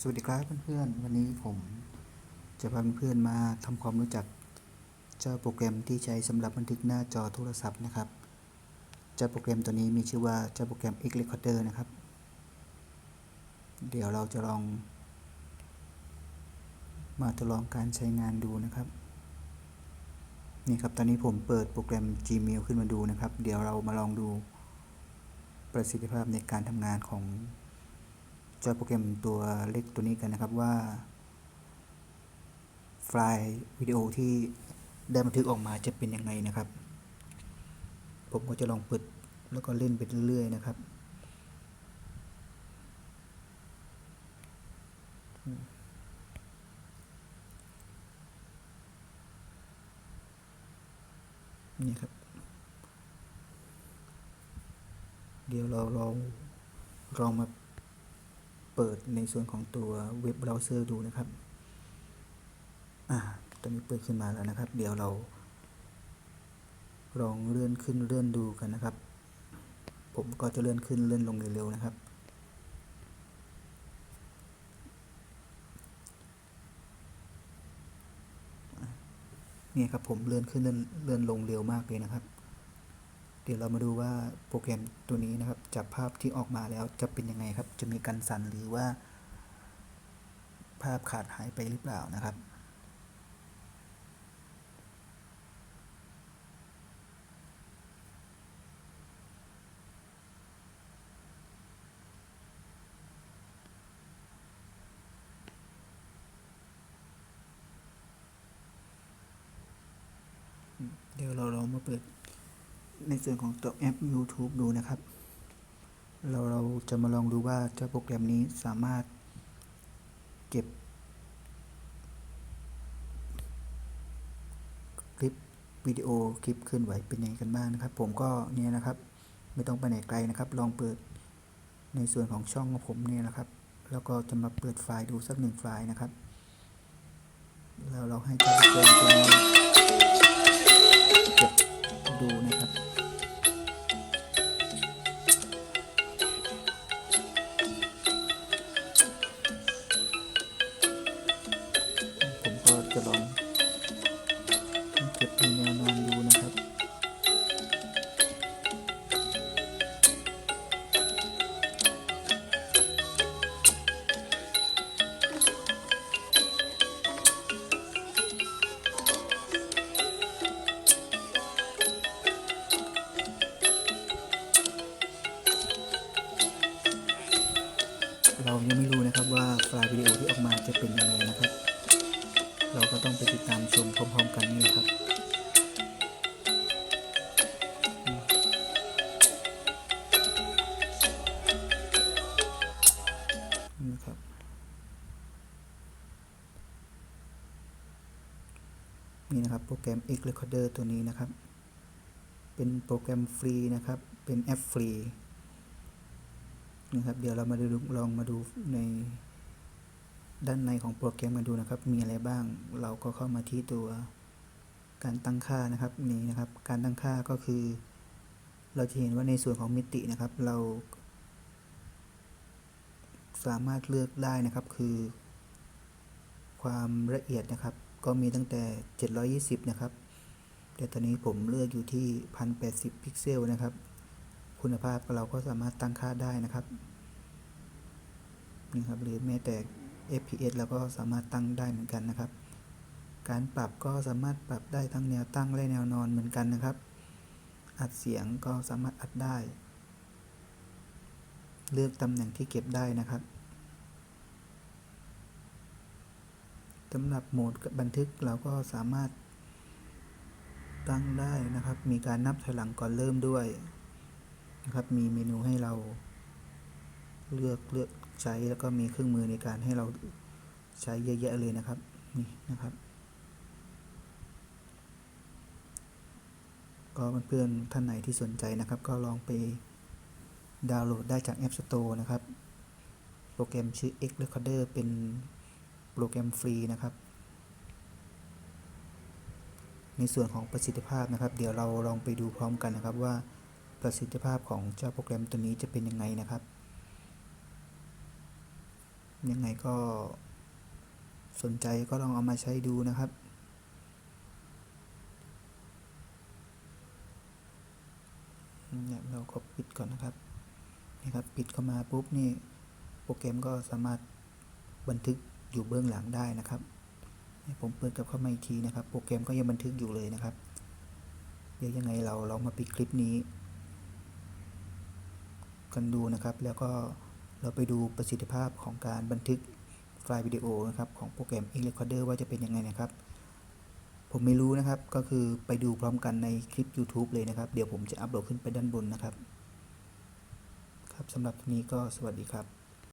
สวัสดีครับเพื่อนๆ วันนี้ผมจะพาเพื่อนๆมาทำความรู้จักเจ้าโปรแกรมที่ใช้สำหรับบันทึกหน้าจอโทรศัพท์นะครับ เจ้าโปรแกรมตัวนี้มีชื่อว่าเจ้าโปรแกรม X Recorder นะครับ เดี๋ยวเราจะลอง มาทดลองการใช้งานดูนะครับ นี่ครับตอนนี้ผมเปิดโปรแกรม Gmail ขึ้นมาดูนะครับ เดี๋ยวเรามาลองดูประสิทธิภาพในการทำงานของ เจ้าโปรแกรมตัวเล็กตัวนี้กันนะครับว่า ไฟล์วิดีโอที่ได้บันทึกออกมาจะเป็นยังไงนะครับ ผมก็จะลองเปิดแล้วก็เล่นไปเรื่อยๆนะครับนี่ครับ เดี๋ยวเราลองลองมา เปิดในส่วนของตัวเว็บเบราว์เซอร์ดูนะครับ อ่า ตอนนี้เปิดขึ้นมาแล้วนะครับ เดี๋ยวเราลองเลื่อนขึ้นเลื่อนดูกันนะครับ ผมก็จะเลื่อนขึ้นเลื่อนลงเร็วๆนะครับ นี่ครับผมเลื่อนขึ้นเลื่อนเลื่อนลงเร็วมากเลยนะครับ เดี๋ยวเรามาดูว่าโปรแกรมตัวนี้นะครับจากภาพที่ออกมาแล้วจะเป็นยังไงครับ จะมีการสั่นหรือว่า ภาพขาดหายไปหรือเปล่านะครับ เดี๋ยวเราลองมาเปิด ในส่วนของตัวแอป YouTube ดูนะครับ เราเราจะมาลองดูว่าเจ้าโปรแกรมนี้สามารถเก็บ คลิปวิดีโอคลิปเคลื่อนไหวเป็นยังไงกันบ้างนะครับ ผมก็เนี่ยนะครับ ไม่ต้องไปไหนไกลนะครับ ลองเปิดในส่วนของช่องของผมเนี่ยนะครับ แล้วก็จะมาเปิดไฟล์ดูสักหนึ่งไฟล์นะครับ แล้วเราให้เจ้าโปรแกรมตัวนี้ ยังไม่รู้นะครับว่าไฟล์วิดีโอที่ออกมาจะเป็นยังไงนะครับ เราก็ต้องไปติดตามชมพร้อม ๆ กันนี่นะครับนี่นะครับนี่นะครับโปรแกรม X Recorder ตัวนี้นะครับ เป็นโปรแกรมฟรีนะครับ เป็นแอปฟรี นะครับ เดี๋ยวเรามาดูลองมาดูในด้านในของโปรแกรมมาดูนะครับ มีอะไรบ้าง เราก็เข้ามาที่ตัวการตั้งค่านะครับนี่นะครับ การตั้งค่าก็คือ เราจะเห็นว่าในส่วนของมิตินะครับ เรา สามารถเลือกได้นะครับคือ ความละเอียดนะครับ ก็มีตั้งแต่ 720 นะครับ แต่ตอนนี้ผมเลือกอยู่ที่ 1080 พิกเซลนะครับ คุณภาพเราก็สามารถตั้งค่าได้นะครับนี่ครับหรือแม้แต่ FPS เราก็สามารถตั้งได้เหมือนกันนะครับ การปรับก็สามารถปรับได้ทั้งแนวตั้งและแนวนอนเหมือนกันนะครับ อัดเสียงก็สามารถอัดได้ เลือกตำแหน่งที่เก็บได้นะครับสำหรับโหมดบันทึกเราก็สามารถตั้งได้นะครับ มีการนับถอยหลังก่อนเริ่มด้วย นะครับ มีเมนูให้เราเลือกเลือกใช้แล้วก็มีเครื่องมือในการให้เราใช้เยอะแยะเลยนะครับ นี่นะครับ ก็เพื่อนๆท่านไหนที่สนใจนะครับ ก็ลองไปดาวน์โหลดได้จาก App Store นะครับ โปรแกรมชื่อ X Recorder เป็นโปรแกรมฟรีนะครับ ในส่วนของประสิทธิภาพนะครับ เดี๋ยวเราลองไปดูพร้อมกันนะครับว่า ประสิทธิภาพของเจ้าโปรแกรมตัวนี้จะเป็นยังไงนะครับ ยังไงก็สนใจก็ลองเอามาใช้ดูนะครับ เนี่ยเราก็ปิดก่อนนะครับ นี่ครับปิดเข้ามาปุ๊บนี่โปรแกรมก็สามารถบันทึกอยู่เบื้องหลังได้นะครับ ผมเปิดกลับเข้ามาอีกทีนะครับ โปรแกรมก็ยังบันทึกอยู่เลยนะครับ เดี๋ยวยังไงเราเรามาปิดคลิปนี้ กันดูนะครับ แล้วก็เราไปดูประสิทธิภาพของการบันทึกไฟล์วิดีโอนะครับของโปรแกรม e Recorder ว่าจะเป็นยังไงนะครับ ผมไม่รู้นะครับก็คือไปดูพร้อมกันในคลิป YouTube เลยนะครับ เดี๋ยวผมจะอัปโหลดขึ้นไปด้านบนนะครับ ครับสำหรับทีนี้ก็สวัสดีครับ